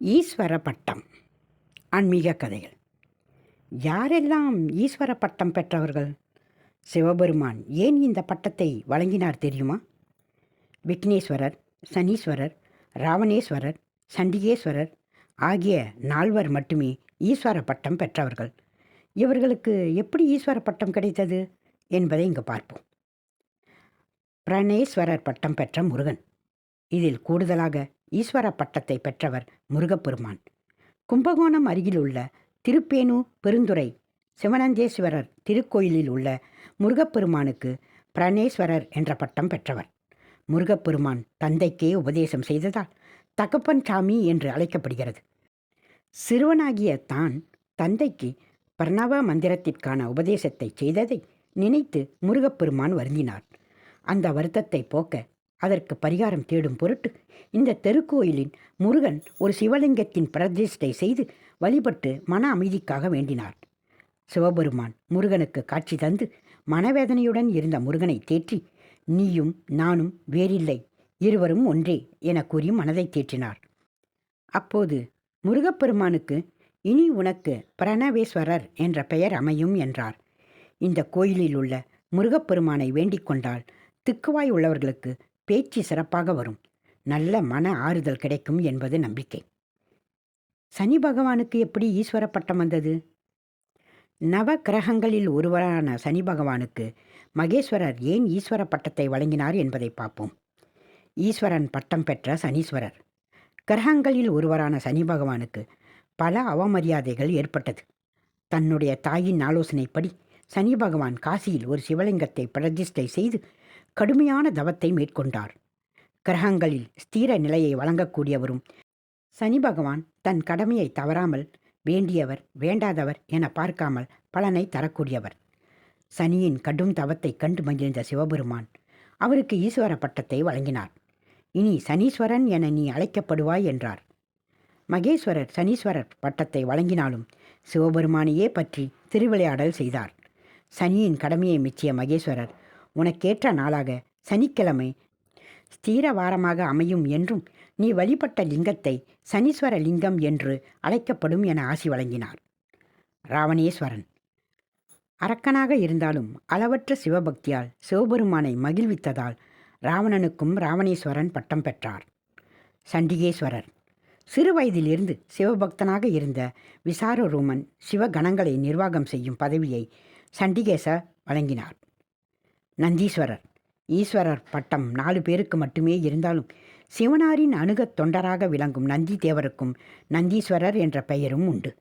ஈஸ்வர பட்டம் ஆன்மீக கதைகள். யாரெல்லாம் ஈஸ்வர பட்டம் பெற்றவர்கள்? சிவபெருமான் ஏன் இந்த பட்டத்தை வழங்கினார் தெரியுமா? விக்னேஸ்வரர் சனீஸ்வரர் ராவணேஸ்வரர் சண்டிகேஸ்வரர் ஆகிய நால்வர் மட்டுமே ஈஸ்வர பட்டம் பெற்றவர்கள். இவர்களுக்கு எப்படி ஈஸ்வர பட்டம் கிடைத்தது என்பதை இங்கு பார்ப்போம். பிரணேஸ்வரர் பட்டம் பெற்ற முருகன். இதில் கூடுதலாக ஈஸ்வர பட்டத்தை பெற்றவர் முருகப்பெருமான். கும்பகோணம் அருகிலுள்ள திருப்பேனு பெருந்துறை சிவனந்தேஸ்வரர் திருக்கோயிலில் உள்ள முருகப்பெருமானுக்கு பிரணேஸ்வரர் என்ற பட்டம் பெற்றவர். முருகப்பெருமான் தந்தைக்கே உபதேசம் செய்ததால் தகப்பன் சாமி என்று அழைக்கப்படுகிறது. சிறுவனாகிய தான் தந்தைக்கு பிரணவ மந்திரத்திற்கான உபதேசத்தை செய்ததை நினைத்து முருகப்பெருமான் வருந்தினார். அந்த வருத்தத்தை போக்க அதற்கு பரிகாரம் தேடும் பொருட்டு இந்த தெருக்கோயிலின் முருகன் ஒரு சிவலிங்கத்தின் பிரதிஷ்டை செய்து வழிபட்டு மன அமைதிக்காக வேண்டினார். சிவபெருமான் முருகனுக்கு காட்சி தந்து மனவேதனையுடன் இருந்த முருகனை தேற்றி நீயும் நானும் வேறில்லை இருவரும் ஒன்றே என கூறி மனதை தேற்றினார். அப்போது முருகப்பெருமானுக்கு இனி உனக்கு பிரணவேஸ்வரர் என்ற பெயர் அமையும் என்றார். இந்த கோயிலில் உள்ள முருகப்பெருமானை வேண்டிக் கொண்டால் திக்குவாய் உள்ளவர்களுக்கு பேச்சு சிறப்பாக வரும். நல்ல மன ஆறுதல் கிடைக்கும் என்பது நம்பிக்கை. சனி பகவானுக்கு எப்படி ஈஸ்வர பட்டம் வந்தது? நவ கிரகங்களில் ஒருவரான சனி பகவானுக்கு மகேஸ்வரர் ஏன் ஈஸ்வர பட்டத்தை வழங்கினார் என்பதை பார்ப்போம். ஈஸ்வரன் பட்டம் பெற்ற சனீஸ்வரர். கிரகங்களில் ஒருவரான சனி பகவானுக்கு பல அவமரியாதைகள் ஏற்பட்டது. தன்னுடைய தாயின் ஆலோசனைப்படி சனி பகவான் காசியில் ஒரு சிவலிங்கத்தை பிரதிஷ்டை செய்து கடுமையான தவத்தை மேற்கொண்டார். கிரகங்களில் ஸ்தீர நிலையை வழங்கக்கூடியவரும் சனி பகவான் தன் கடமையை தவறாமல் வேண்டியவர் வேண்டாதவர் என பார்க்காமல் பலனை தரக்கூடியவர். சனியின் கடும் தவத்தை கண்டு மகிழ்ந்த சிவபெருமான் அவருக்கு ஈஸ்வர பட்டத்தை வழங்கினார். இனி சனீஸ்வரன் என நீ அழைக்கப்படுவாய் என்றார். மகேஸ்வரர் சனீஸ்வரர் பட்டத்தை வழங்கினாலும் சிவபெருமானையே பற்றி திருவிளையாடல் செய்தார். சனியின் கடமையை மிச்சிய மகேஸ்வரர் உனக்கேற்ற நாளாக சனிக்கிழமை. ஸ்தீர வாரமாக அமையும் என்றும் நீ வழிபட்ட லிங்கத்தை சனீஸ்வர லிங்கம் என்று அழைக்கப்படும் என ஆசி வழங்கினார். ராவணேஸ்வரன். அரக்கனாக இருந்தாலும் அளவற்ற சிவபக்தியால் சிவபெருமானை மகிழ்வித்ததால் ராவணனுக்கும் ராவணேஸ்வரன் பட்டம் பெற்றார். சண்டிகேஸ்வரர். சிறு வயதிலிருந்து சிவபக்தனாக இருந்த விசாரரூமன் சிவகணங்களை நிர்வாகம் செய்யும் பதவியை சண்டிகேச வழங்கினார். நந்தீஸ்வரர். ஈஸ்வரர் பட்டம் நாலு பேருக்கு மட்டுமே இருந்தாலும் சிவனாரின் அணுகத் தொண்டராக விளங்கும் நந்தி தேவருக்கும் நந்தீஸ்வரர் என்ற பெயரும் உண்டு.